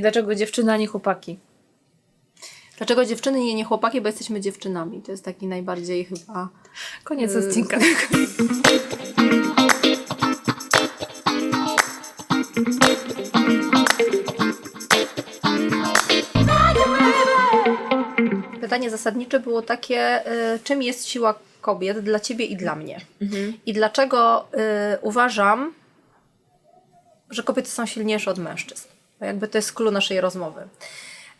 Dlaczego dziewczyny, a nie chłopaki? Dlaczego dziewczyny i nie chłopaki? Bo jesteśmy dziewczynami. To jest taki najbardziej chyba... Koniec Yy, odcinka. Pytanie zasadnicze było takie, y, czym jest siła kobiet dla ciebie i dla mnie? I dlaczego y, uważam, że kobiety są silniejsze od mężczyzn? Jakby to jest clue naszej rozmowy.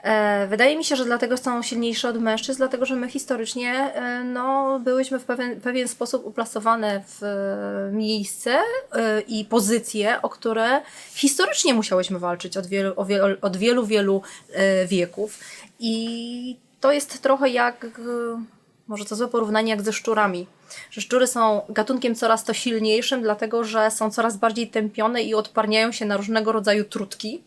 E, Wydaje mi się, że dlatego są silniejsze od mężczyzn, dlatego że my historycznie e, no, byłyśmy w pewien, pewien sposób uplasowane w e, miejsce i pozycje, o które historycznie musiałyśmy walczyć od wielu, od wielu, wielu wieków. I to jest trochę jak, może to złe porównanie, jak ze szczurami. Że szczury są gatunkiem coraz to silniejszym, dlatego że są coraz bardziej tępione i odparniają się na różnego rodzaju trutki.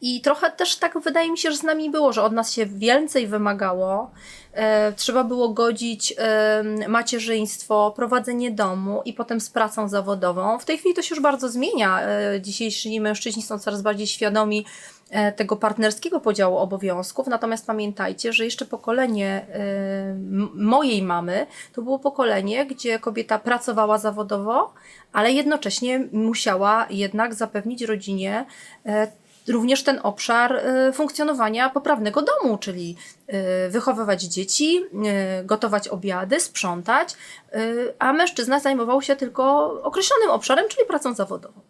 I trochę też tak wydaje mi się, że z nami było, że od nas się więcej wymagało. E, trzeba było godzić e, macierzyństwo, prowadzenie domu i potem z pracą zawodową. W tej chwili to się już bardzo zmienia. E, dzisiejsi mężczyźni są coraz bardziej świadomi tego partnerskiego podziału obowiązków. Natomiast pamiętajcie, że jeszcze pokolenie mojej mamy to było pokolenie, gdzie kobieta pracowała zawodowo, ale jednocześnie musiała jednak zapewnić rodzinie również ten obszar e, funkcjonowania poprawnego domu, czyli e, wychowywać dzieci, e, gotować obiady, sprzątać, a mężczyzna zajmował się tylko określonym obszarem, czyli pracą zawodową.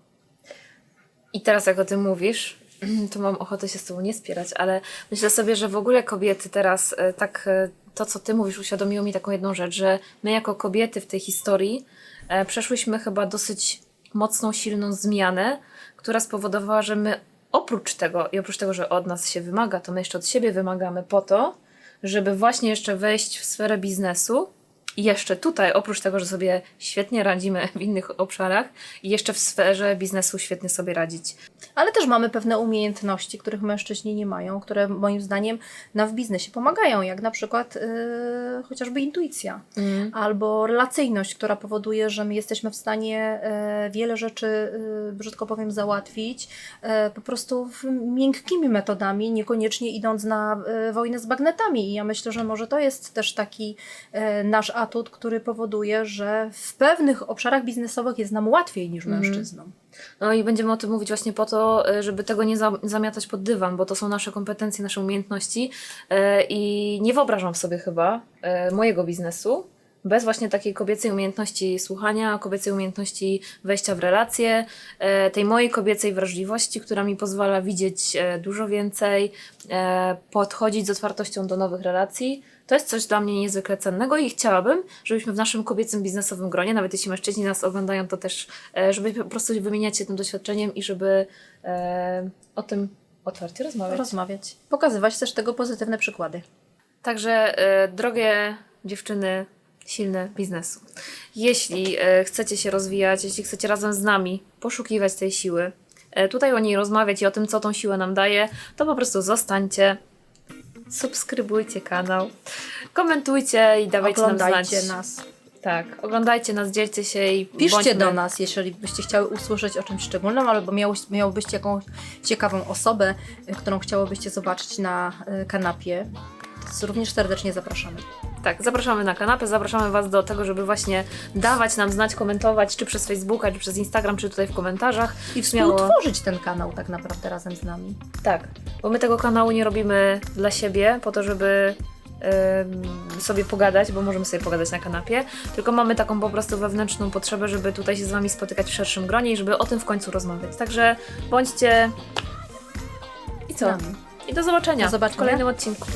I teraz jak o tym mówisz, to mam ochotę się z tobą nie spierać, ale myślę sobie, że w ogóle kobiety teraz tak to, co ty mówisz, uświadomiło mi taką jedną rzecz, że my jako kobiety w tej historii e, przeszłyśmy chyba dosyć mocną, silną zmianę, która spowodowała, że my oprócz tego i oprócz tego, że od nas się wymaga, to my jeszcze od siebie wymagamy po to, żeby właśnie jeszcze wejść w sferę biznesu i jeszcze tutaj, oprócz tego, że sobie świetnie radzimy w innych obszarach, i jeszcze w sferze biznesu świetnie sobie radzić. Ale też mamy pewne umiejętności, których mężczyźni nie mają, które moim zdaniem nam w biznesie pomagają, jak na przykład yy, chociażby intuicja albo relacyjność, która powoduje, że my jesteśmy w stanie yy, wiele rzeczy, yy, brzydko powiem, załatwić yy, po prostu w- miękkimi metodami, niekoniecznie idąc na yy, wojnę z bagnetami. I ja myślę, że może to jest też taki yy, nasz atut, który powoduje, że w pewnych obszarach biznesowych jest nam łatwiej niż mężczyznom. No i będziemy o tym mówić właśnie po to, y, żeby tego nie za- zamiatać pod dywan, bo to są nasze kompetencje, nasze umiejętności y, i nie wyobrażam sobie chyba y, mojego biznesu bez właśnie takiej kobiecej umiejętności słuchania, kobiecej umiejętności wejścia w relacje, y, tej mojej kobiecej wrażliwości, która mi pozwala widzieć y, dużo więcej, y, podchodzić z otwartością do nowych relacji. To jest coś dla mnie niezwykle cennego i chciałabym, żebyśmy w naszym kobiecym biznesowym gronie, nawet jeśli mężczyźni nas oglądają, to też, e, żeby po prostu wymieniać się tym doświadczeniem i żeby e, o tym otwarcie rozmawiać. rozmawiać. Pokazywać też tego pozytywne przykłady. Także, e, drogie dziewczyny silne biznesu, jeśli e, chcecie się rozwijać, jeśli chcecie razem z nami poszukiwać tej siły, e, tutaj o niej rozmawiać i o tym, co tą siłę nam daje, to po prostu zostańcie, subskrybujcie kanał, komentujcie i dawajcie nam Oglądajcie znać. nas. Tak, oglądajcie nas, dzielcie się i Piszcie bądźmy... do nas, jeżeli byście chciały usłyszeć o czymś szczególnym, albo miało- miałobyście jakąś ciekawą osobę, y, którą chciałobyście zobaczyć na kanapie. To również serdecznie zapraszamy. Tak, zapraszamy na kanapę, zapraszamy Was do tego, żeby właśnie dawać nam znać, komentować, czy przez Facebooka, czy przez Instagram, czy tutaj w komentarzach. I współtworzyć ten kanał tak naprawdę razem z nami. Tak, bo my tego kanału nie robimy dla siebie, po to, żeby sobie pogadać, bo możemy sobie pogadać na kanapie, tylko mamy taką po prostu wewnętrzną potrzebę, żeby tutaj się z Wami spotykać w szerszym gronie i żeby o tym w końcu rozmawiać. Także bądźcie... I co? I do zobaczenia, Do zobaczenia. w kolejnym odcinku.